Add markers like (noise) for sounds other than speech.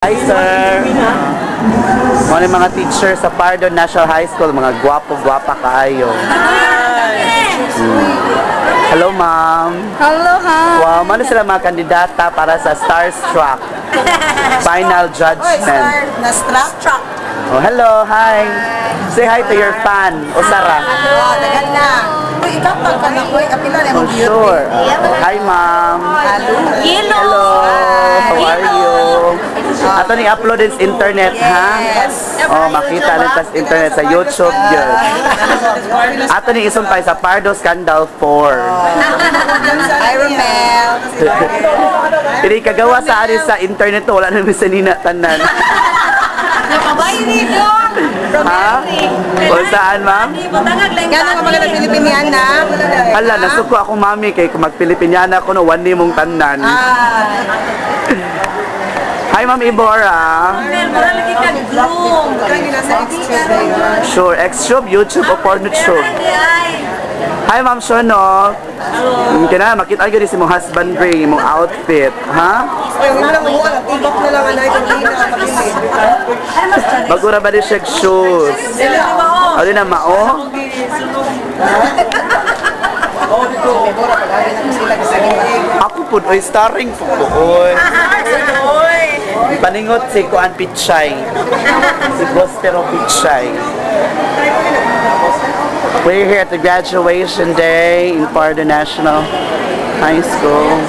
Hi, sir. Mga mga teacher sa Pardo National High School, mga gwapo-gwapa kaayo. Hmm. Hello, ma'am. Hello, ha. Wow, ano sila mga kandidata para sa Starstruck Final Judgment. Na-struck. Oh, hello, hi. Say hi to your fan, Osara. Oh, tagal na. Uy, ikaw pa ka na. Uy, apila na Oh, mong beauty. sure. Hi, ma'am. Hello. Ato ni upload sa internet, ha? Yes. Oh, makita nito sa internet sa YouTube yun. Ato ni isumpay sa Pardo Scandal 4. (laughs) Hi, Romel. (laughs) Pili kagawa sa ari sa internet to, wala naman sa nina tanan. (laughs) Napabay dito. ha? O saan, ma'am? Gano'n ka maganda Pilipiniana? Hala, nasuko ako mami kay kung magpilipinyana ko no, one day mong tanan. Ah. Hi, Ma'am Ibora. Sure, X-Tube, YouTube, o PornTube. Hi, Ma'am Shono. Mm, Kina, makita yun si mong husband ring, mong outfit. Ha? Na na. Bagura ba di siya shoes? Ano na, mao? Ako po, oy, starring po po, oy. (laughs) Paningot si Kuan Pichay. Si Prospero Pichay. We're here at the graduation day in Pardo National High School.